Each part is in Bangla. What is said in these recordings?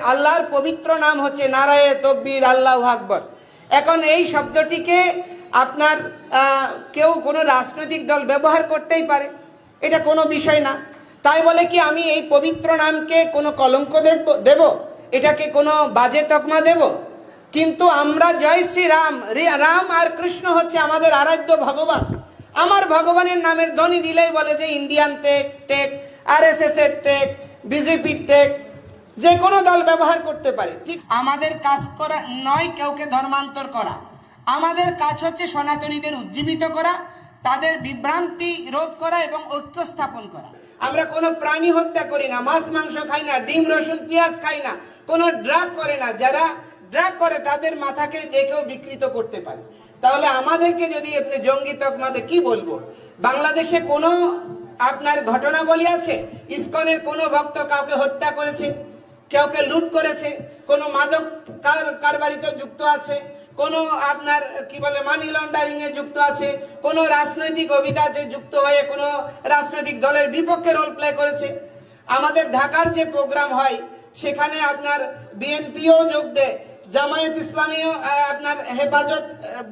আল্লাহর পবিত্র নাম হচ্ছে নারায়ে তকবীর, আল্লাহ আকবর। এখন এই শব্দটিকে আপনার কেউ কোনো রাজনৈতিক দল ব্যবহার করতেই পারে। এটা কোনো বিষয় না। তাই বলে কি আমি এই পবিত্র নামকে কোনো কলঙ্ক দেব এটাকে কোনো বাজে তকমা দেব? কিন্তু আমরা জয় শ্রী রাম রাম আর কৃষ্ণ হচ্ছে আমাদের আরাধ্য ভগবান। আমার ভগবানের নামের ধ্বনি দিলেই বলে যে Indian tech tech R S S এর টেক, বিজেপির টেক যে কোনো দল ব্যবহার করতে পারে। ঠিক আমাদের কাজ করা নয় কেউকে ধর্মান্তর করা। আমাদের কাজ হচ্ছে সনাতনীদের উজ্জীবিত করা তাদের বিভ্রান্তি রোধ করা এবং ঐক্য স্থাপন করা। আমরা কোনো প্রাণী হত্যা করি না মাছ মাংস খাই না ডিম রসুন পেঁয়াজ খাই না কোনো ড্রাগ করে না। যারা ড্রাগ করে তাদের মাথাকে যে কেউ বিকৃত করতে পারে। তাহলে আমাদেরকে যদি আপনি জঙ্গি তকমাতে কি বলব? বাংলাদেশে কোনো আপনার ঘটনা বলি আছে? ইসকনের কোনো ভক্ত কাউকে হত্যা করেছে? কাউকে লুট করেছে, কোনো মাদক কারবারিতে যুক্ত আছে, কোনো আপনার, কি বলে মানি লন্ডারিং এ যুক্ত আছে, কোনো রাজনৈতিক অভিধাতে যুক্ত হয়ে কোনো রাজনৈতিক দলের বিপক্ষে রোল প্লে করেছে। আমাদের ঢাকার যে প্রোগ্রাম হয়, সেখানে আপনার বিএনপিও যোগ দেয়, জামায়াত ইসলামীও আপনার হেফাজত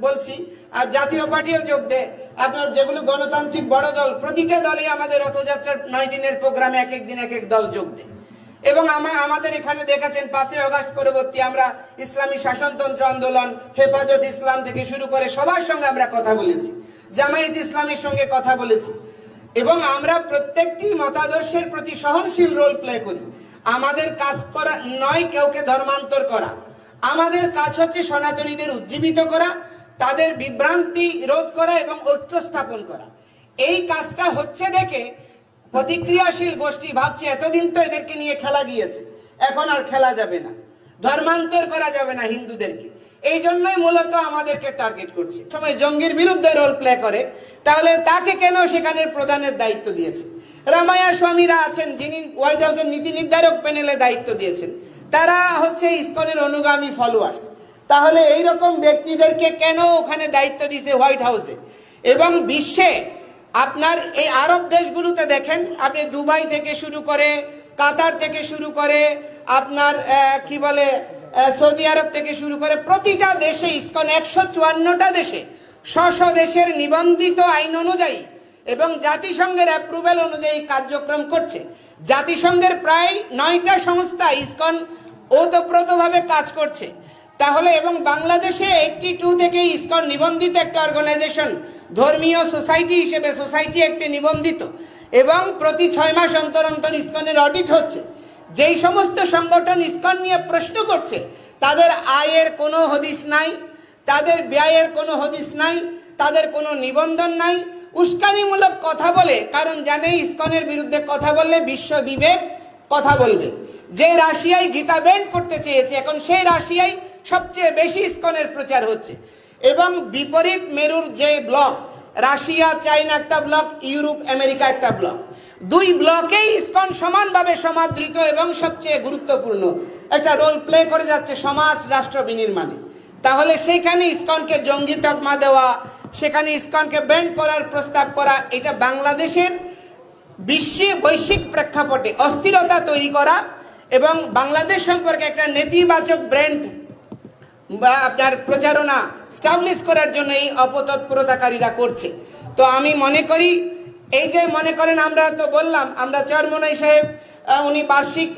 বলছি, আর জাতীয় পার্টিও যোগ দেয়। আপনার যেগুলো গণতান্ত্রিক বড় দল, প্রতিটা দলে আমাদের রথযাত্রার নয় দিনের প্রোগ্রামে এক এক দিন এক এক দল যোগ দেয়। এবং আমা- আমাদের এখানে দেখেছেন পাঁচই আগস্ট পরবর্তী আমরা ইসলামী শাসনতন্ত্র আন্দোলন, হেফাজত ইসলাম থেকে শুরু করে সবার সঙ্গে আমরা কথা বলেছি, জামায়াত ইসলামের সঙ্গে কথা বলেছি। এবং আমরা প্রত্যেকটি মতাদর্শের প্রতি সহনশীল রোল প্লে করি। আমাদের কাজ করা নয় কেউকে ধর্মান্তর করা। আমাদের কাজ হচ্ছে সনাতনীদের উজ্জীবিত করা, তাদের বিভ্রান্তি রোধ করা এবং ঐক্য স্থাপন করা। এই কাজটা হচ্ছে দেখে প্রতিক্রিয়াশীল গোষ্ঠী ভাবছে, এতদিন তো এদেরকে নিয়ে খেলা গিয়েছে, এখন আর খেলা যাবে না। ধর্মান্তর করা যাবে না হিন্দুদেরকে। এই জন্যই মূলত আমাদেরকে টার্গেট করছে। সময় জঙ্গির বিরুদ্ধে রোল প্লে করে, তাহলে তাকে কেন সেখানের প্রধানের দায়িত্ব দিয়েছে? রামায়া স্বামীরা আছেন, যিনি হোয়াইট হাউসের নীতি নির্ধারক প্যানেলে দায়িত্ব দিয়েছেন। তারা হচ্ছে ইসকনের অনুগামী ফলোয়ার্স তাহলে এই রকম ব্যক্তিদেরকে কেন ওখানে দায়িত্ব দিয়েছে হোয়াইট হাউসে এবং বিশ্বে আপনার এই আরব দেশগুলোতে দেখেন, আপনি দুবাই থেকে শুরু করে কাতার থেকে শুরু করে আপনার কি বলে সৌদি আরব থেকে শুরু করে প্রতিটা দেশে, ইসকন একশো চুয়ান্নটা দেশে স্ব দেশের নিবন্ধিত আইন অনুযায়ী এবং জাতিসংঘের অ্যাপ্রুভেল অনুযায়ী কার্যক্রম করছে। জাতিসংঘের প্রায় নয়টা সংস্থা ইসকন ওতপ্রোতভাবে কাজ করছে। তাহলে এবং বাংলাদেশে এইটটি টু থেকে ইসকন নিবন্ধিত একটা অর্গানাইজেশন, ধর্মীয় সোসাইটি হিসেবে সোসাইটি একটি নিবন্ধিত। এবং প্রতি ছয় মাস অন্তর অন্তর ইসকনের অডিট হচ্ছে। যেই সমস্ত সংগঠন ইসকন নিয়ে প্রশ্ন করছে, তাদের আয়ের কোনো হদিস নাই, তাদের ব্যয়ের কোনো হদিস নাই, তাদের কোনো নিবন্ধন নাই। উস্কানিমূলক কথা বলে, কারণ জানে ইসকনের বিরুদ্ধে কথা বললে বিশ্ব বিবেক কথা বলবে। যে রাশিয়ায় গীতা ব্যান্ড করতে চেয়েছে, এখন সেই রাশিয়ায় সবচেয়ে বেশি ইসকনের প্রচার হচ্ছে। এবং বিপরীত মেরুর যে ব্লক, রাশিয়া চাইনা একটা ব্লক, ইউরোপ, আমেরিকা একটা ব্লক। দুই ব্লকেই ইসকন সমানভাবে সমাদৃত এবং সবচেয়ে গুরুত্বপূর্ণ। একটা রোল প্লে করে যাচ্ছে সমাজ, রাষ্ট্র বিনির্মাণে। তাহলে সেখানে ইসকনকে জঙ্গি তকমা দেওয়া, সেখানে ইসকনকে ব্যান্ড করার প্রস্তাব করা, এটা বাংলাদেশের বিশ্বে বৈশ্বিক প্রেক্ষাপটে অস্থিরতা তৈরি করা এবং বাংলাদেশ সম্পর্কে একটা নেতিবাচক ব্র্যান্ড বা আপনার প্রচারণা স্টাবলিশ করার জন্য এই অপতৎপরতাকারীরা করছে। তো আমি মনে করি, এই যে মনে করেন আমরা তো বললাম, আমরা চরমনাই সাহেব উনি বার্ষিক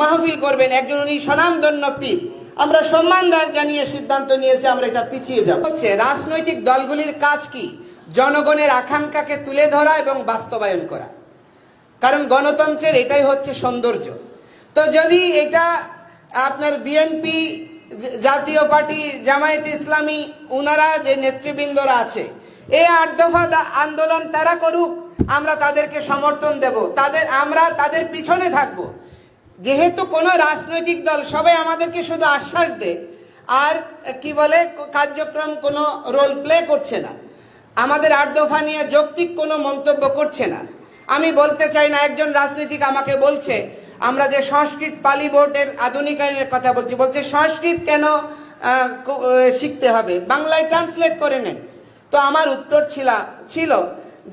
মাহফিল করবেন, একজন উনি স্বনামধন্য পীর। আমরা সম্মান দান জানিয়ে সিদ্ধান্ত নিয়েছি, আমরা এটা পিছিয়ে যাব। হচ্ছে রাজনৈতিক দলগুলির কাজ কি? জনগণের আকাঙ্ক্ষাকে তুলে ধরা এবং বাস্তবায়ন করা। কারণ গণতন্ত্রের এটাই হচ্ছে সৌন্দর্য। তো যদি এটা আপনার বিএনপি জাতীয় পার্টি জামায়াত ইসলামী, উনারা যে নেতৃবৃন্দরা আছে এই আট দফা আন্দোলন তারা করুক, আমরা তাদেরকে সমর্থন দেব। তাদের, আমরা তাদের পিছনে থাকব। যেহেতু কোনো রাজনৈতিক দল সবাই আমাদেরকে শুধু আশ্বাস দেয়, আর কি বলে কার্যক্রম কোনো রোল প্লে করছে না। আমাদের আট দফা নিয়ে যৌক্তিক কোনো মন্তব্য করছে না। আমি বলতে চাই না, একজন রাজনীতিক আমাকে বলছে আমরা যে সংস্কৃত পালি বোর্ডের আধুনিকায়নের কথা বলছি, বলছে সংস্কৃত কেন শিখতে হবে? বাংলায় ট্রান্সলেট করে নেন। তো আমার উত্তর ছিল ছিল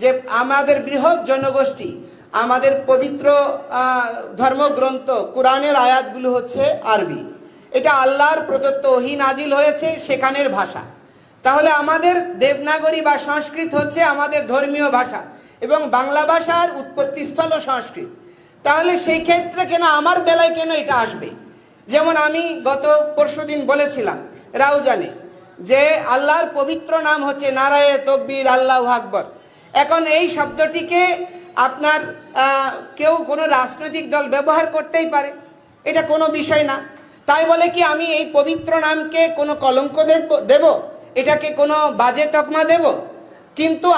যে আমাদের বৃহৎ জনগোষ্ঠী, আমাদের পবিত্র ধর্মগ্রন্থ, কোরআনের আয়াতগুলো হচ্ছে আরবি। এটা আল্লাহর প্রদত্ত ওহি নাজিল হয়েছে সেখানের ভাষা। তাহলে আমাদের দেবনাগরী বা সংস্কৃত হচ্ছে আমাদের ধর্মীয় ভাষা এবং বাংলা ভাষার উৎপত্তিস্থল ও সংস্কৃত। তাহলে সেই ক্ষেত্রে কেন, আমার বেলায় কেন এটা আসবে? যেমন আমি গত পরশুদিন বলেছিলাম রাউজানে যে আল্লাহর পবিত্র নাম হচ্ছে নারায়ে তকবীর আল্লাহ আকবর। এখন এই শব্দটিকে আপনার কেউ কোনো রাজনৈতিক দল ব্যবহার করতেই পারে। এটা কোনো বিষয় না। তাই বলে কি, আমি এই পবিত্র নামকে কোনো কলঙ্ক দেব? এটাকে কোনো বাজে তকমা দেব? কিন্তু